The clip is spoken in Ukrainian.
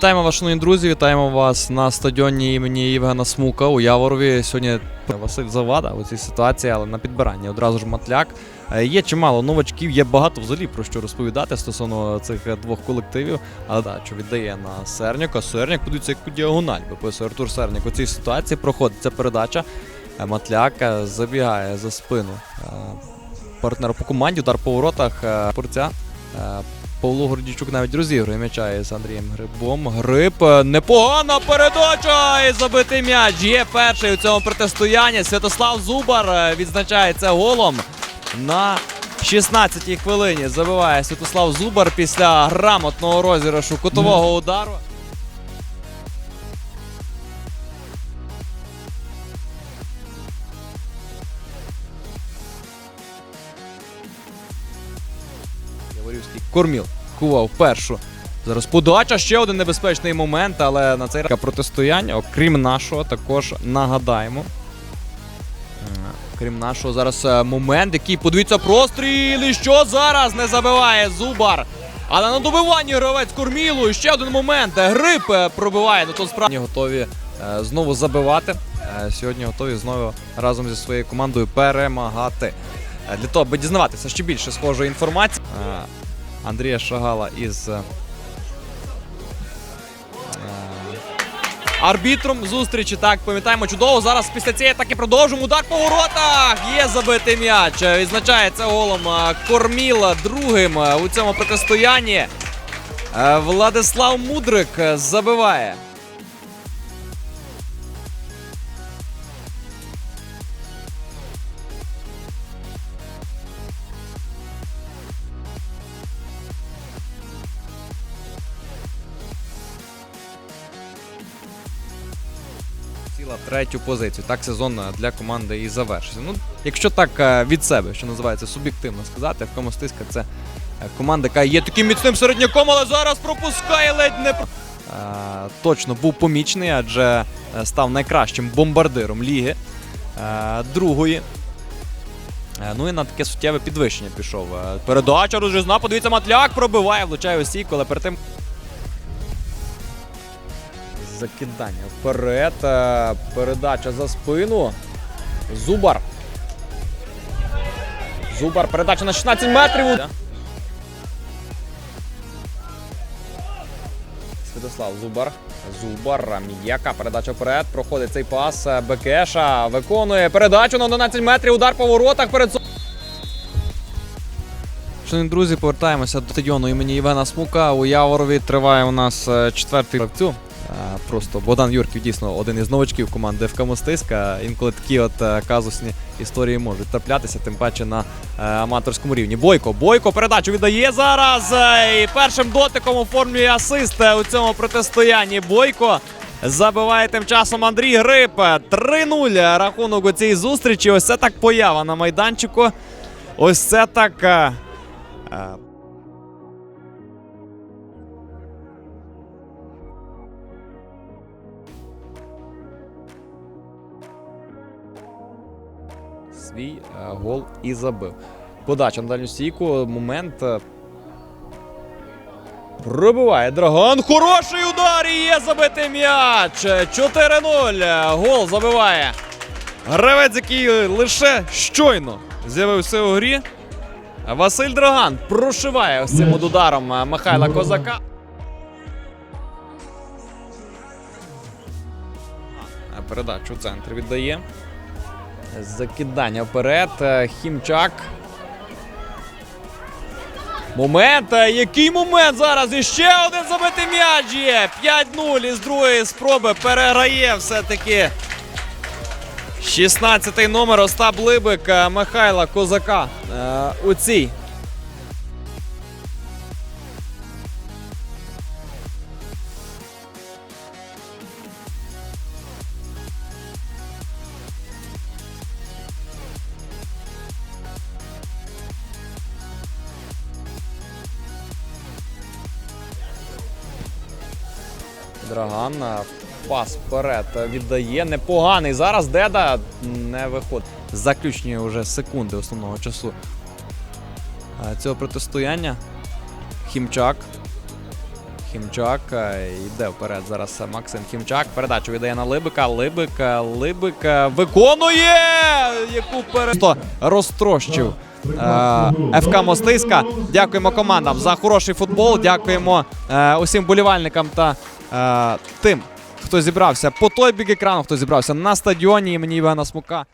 Вітаємо вас, шановні друзі. Вітаємо вас на стадіоні імені Євгена Смука у Яворові. Сьогодні Василь Завада у цій ситуації, але на підбиранні одразу ж матляк. Е, Є чимало новачків, є багато взагалі про що розповідати стосовно цих двох колективів. Але так, що віддає на Серняка. Серняк, подивіться, яку діагональ виписує Артур Серняк. У цій ситуації проходить ця передача. Е, Матляк е, забігає за спину партнера по команді. Удар по воротах порця. Павло Гордійчук навіть розігрує м'яча із Андрієм Грибом. Гриб е, непогана передача і забитий м'яч. Є перший у цьому протистоянні. Святослав Зубар е, відзначається голом на 16-й хвилині. Забиває Святослав Зубар після грамотного розіграшу кутового удару. Яворівський корміл кував першу. Зараз подача, ще один небезпечний момент, але на цей протистояння, окрім нашого, також нагадаємо. Е, Крім нашого, зараз е, момент, який подивіться простріл. І що зараз не забиває Зубар. Але на добиванні гравець Кормілу. І ще один момент. Гриб е, пробиває. Ну тут справді готові знову забивати. Сьогодні готові знову разом зі своєю командою перемагати. Для того, аби дізнаватися ще більше схожої інформації. Е, Андрія Шагала із е, арбітром зустрічі. Так, пам'ятаємо чудово. Зараз після цієї атаки продовжимо. Удар по воротах. Є забитий м'яч. Е, Відзначається голом е, Корміла другим е, у цьому протистоянні. Е, Владислав Мудрик е, забиває. Ціла третю позицію. Так сезон е, для команди і завершився. Ну, якщо так е, від себе, що називається, суб'єктивно сказати, в кому стиска це е, команда, яка є таким міцним середняком, але зараз пропускає ледь не точно був помічений, адже став найкращим бомбардиром ліги другої. Ну і на таке суттєве підвищення пішов. Передача розрізна, подивіться, Матляк пробиває, влучає у стійку, але перед тим Закидання вперед. е, Передача за спину. Зубар. Зубар. Передача на 16 метрів. Святослав Зубар. Зубар. М'яка передача вперед. Проходить цей пас. е, Бекеша виконує передачу на 11 метрів. Удар по воротах перед Шановні друзі, повертаємося до стадіону імені Євгена Смука. У Яворові триває у нас е, четвертий Просто Богдан Юрків дійсно один із новачків команди ФК Мостиська. Інколи такі от е, казусні історії можуть траплятися, тим паче на е, аматорському рівні. Бойко, Бойко передачу віддає зараз. е, І першим дотиком оформлює асист е, у цьому протистоянні. Бойко забиває тим часом Андрій Гриб. 3-0 рахунок у цій зустрічі. Ось це так поява на майданчику. Ось це так. Свій е, гол і забив. Подача на дальню стійку. Момент. е, Пробиває Драгон. Хороший удар і є забитий м'яч. 4-0. Гол забиває. Гравець, який лише щойно з'явився у грі. Василь Драган прошиває ось цим ударом е, Михайла Козака. Передачу центр віддає. Закидання вперед. Е, Хімчак. Момент. Е, Який момент зараз? І ще один забитий м'яч є. 5-0 із другої спроби переграє все-таки. 16-й номер Остап Либик е, Михайла Козака у цій. Драган е, пас вперед віддає. Непоганий. Зараз Деда не виходить. Заключні вже секунди основного часу е, цього протистояння. Хімчак. Хімчак. Е, Йде вперед зараз Максим Хімчак. Передачу віддає на Либика. Либик, Либик виконує! Яку перед... розтрощив. ФК Мостиська. Дякуємо командам за хороший футбол. Дякуємо усім болівальникам та тим, хто зібрався по той бік екрану, хто зібрався на стадіоні імені Івана Смука.